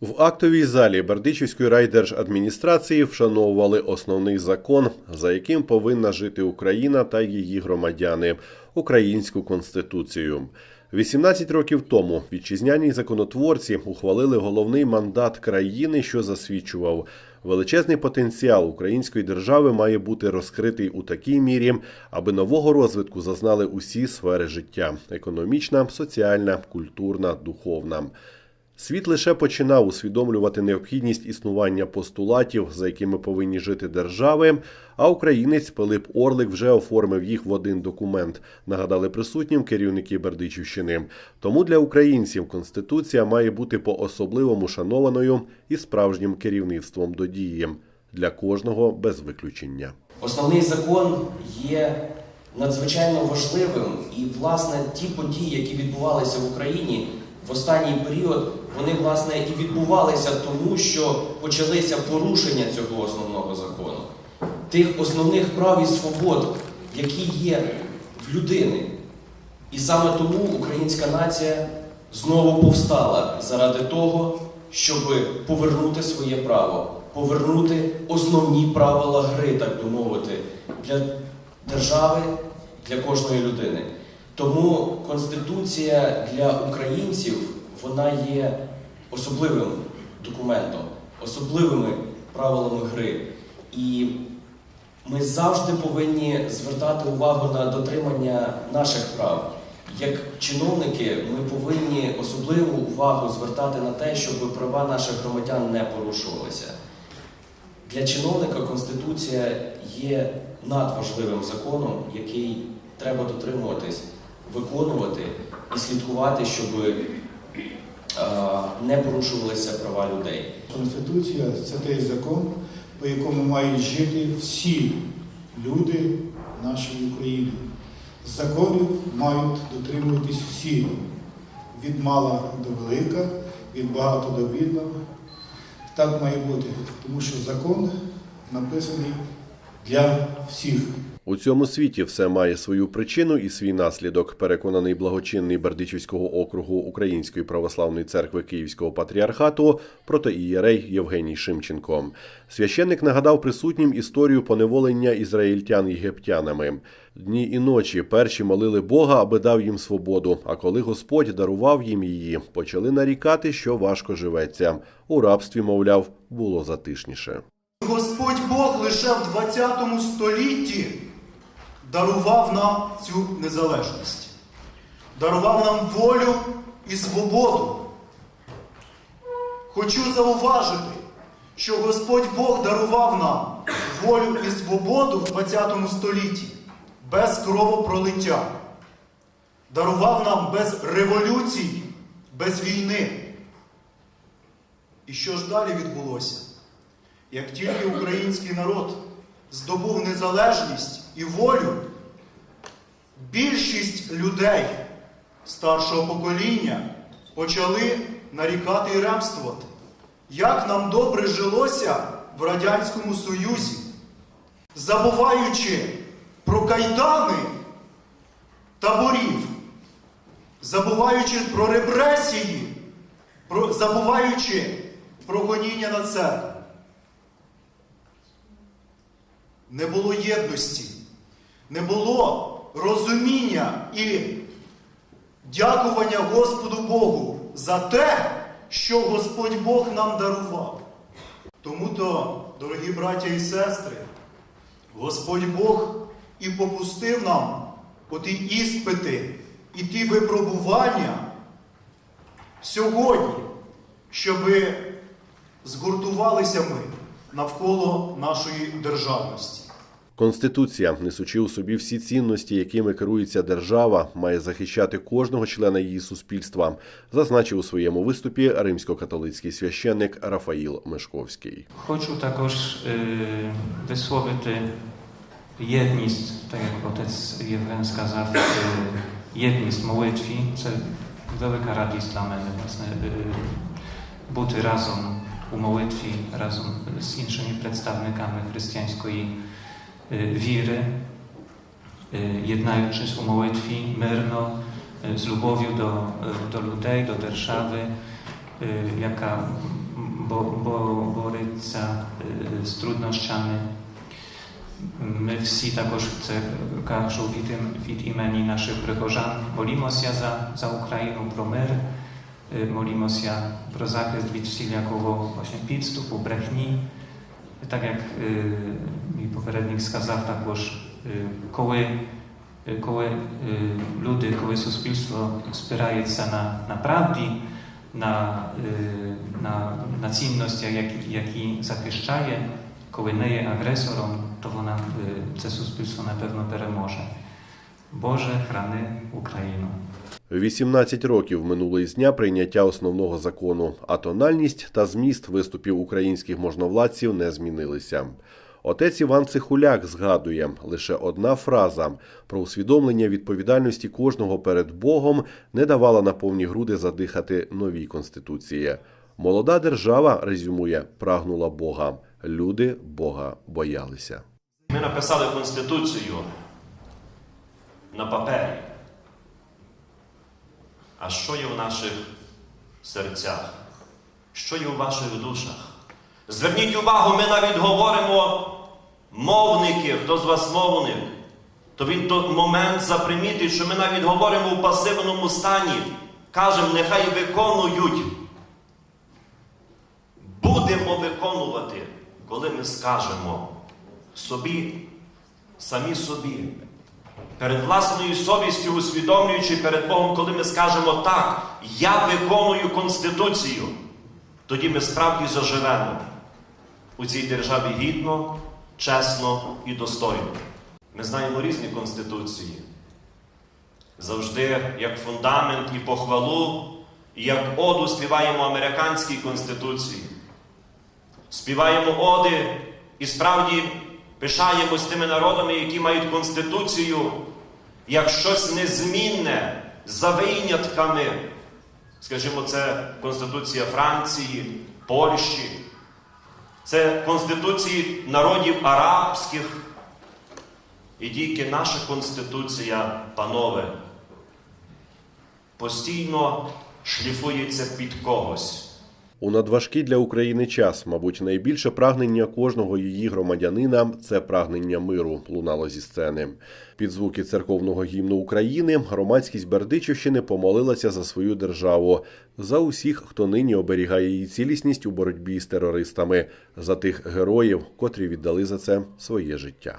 В актовій залі Бердичівської райдержадміністрації вшановували основний закон, за яким повинна жити Україна та її громадяни українську конституцію. 18 років тому вітчизняні законотворці ухвалили головний мандат країни, що засвідчував величезний потенціал української держави має бути розкритий у такій мірі, аби нового розвитку зазнали усі сфери життя: економічна, соціальна, культурна, духовна. Світ лише починав усвідомлювати необхідність існування постулатів, за якими повинні жити держави. А українець Пилип Орлик вже оформив їх в один документ. Нагадали присутнім керівники Бердичівщини. Тому для українців конституція має бути по-особливому шанованою і справжнім керівництвом до дії для кожного без виключення. Основний закон є надзвичайно важливим, і власне ті події, які відбувалися в Україні останній період, вони власне і відбувалися тому, що почалися порушення цього основного закону, тих основних прав і свобод, які є в людини. І саме тому українська нація знову повстала заради того, щоб повернути своє право, повернути основні правила гри, так би мовити, для держави, для кожної людини. Тому Конституція для українців вона є особливим документом, особливими правилами гри. І ми завжди повинні звертати увагу на дотримання наших прав. Як чиновники, ми повинні особливу увагу звертати на те, щоб права наших громадян не порушувалися. Для чиновника Конституція є надважливим законом, який треба дотримуватись, виконувати і слідкувати, щоб е, не порушувалися права людей. Конституція це той закон, по якому мають жити всі люди нашої України. Законів мають дотримуватись всі, від мала до велика, від багато до бідного. Так має бути, тому що закон написаний для всіх. У цьому світі все має свою причину і свій наслідок. Переконаний благочинний Бердичівського округу Української православної церкви Київського патріархату протоієрей Євгеній Шимченко. Священник нагадав присутнім історію поневолення ізраїльтян єгиптянами. Дні і ночі перші молили Бога, аби дав їм свободу. А коли Господь дарував їм її, почали нарікати, що важко живеться. У рабстві, мовляв, було затишніше. Господь Бог лише в 20 столітті дарував нам цю незалежність, дарував нам волю і свободу. Хочу зауважити, що Господь Бог дарував нам волю і свободу в 20 столітті без кровопролиття, дарував нам без революції, без війни. І що ж далі відбулося? Як тільки український народ здобув незалежність і волю, більшість людей старшого покоління почали нарікати і ремствувати. Як нам добре жилося в Радянському Союзі, забуваючи про кайдани таборів, забуваючи про репресії, забуваючи про гоніння на церкву. Не було єдності, не було розуміння і дякування Господу Богу за те, що Господь Бог нам дарував. Тому то, дорогі браття і сестри, Господь Бог і попустив нам оті іспити і ті випробування сьогодні, щоби згуртувалися ми навколо нашої державності. Конституція, несучи у собі всі цінності, якими керується держава, має захищати кожного члена її суспільства, зазначив у своєму виступі римсько-католицький священник Рафаїл Мешковський. Хочу також е, висловити єдність, так як отець Євген сказав, е, єдність молитві. Це велика радість для мене, власне, е, бути разом у молитві, разом з іншими представниками християнської е, віри, е, єднаючись у молитві мирно, е, з любов'ю до, е, до людей, до держави y, jaka bo, bo, бореться y, з труднощами. Ми всі також це кажу від, ім- від імені наших прихожан. Молімося за, за Україну, про мир. Е, Молімося про захист від всілякого właśnie підступу, брехні. Так як е, мій попередник сказав також, е, коли, е, коли е, люди, коли суспільство спирається на, на правді, на, е, на, на цінностях, які, які захищає, коли не є агресором, то вона, е, це суспільство напевно переможе. Боже, храни Україну. 18 років минуло із дня прийняття основного закону, а тональність та зміст виступів українських можновладців не змінилися. Отець Іван Цихуляк згадує лише одна фраза про усвідомлення відповідальності кожного перед Богом не давала на повні груди задихати новій конституції. Молода держава резюмує прагнула Бога. Люди Бога боялися. Ми написали Конституцію на папері. А що є в наших серцях? Що є у ваших душах? Зверніть увагу, ми навіть говоримо мовники, хто з вас мовник, то він той момент запримітить, що ми навіть говоримо у пасивному стані. Кажемо, нехай виконують. Будемо виконувати, коли ми скажемо собі, самі собі, перед власною совістю усвідомлюючи перед Богом, коли ми скажемо так, я виконую Конституцію, тоді ми справді заживемо у цій державі гідно, чесно і достойно. Ми знаємо різні конституції. Завжди як фундамент і похвалу, і як оду співаємо американській конституції. Співаємо оди і справді пишаємось тими народами, які мають конституцію, як щось незмінне за винятками. Скажімо, це Конституція Франції, Польщі, це Конституції народів арабських. І тільки наша Конституція, панове, постійно шліфується під когось. У надважкий для України час, мабуть, найбільше прагнення кожного її громадянина це прагнення миру, лунало зі сцени. Під звуки церковного гімну України громадськість Бердичівщини помолилася за свою державу, за усіх, хто нині оберігає її цілісність у боротьбі з терористами, за тих героїв, котрі віддали за це своє життя.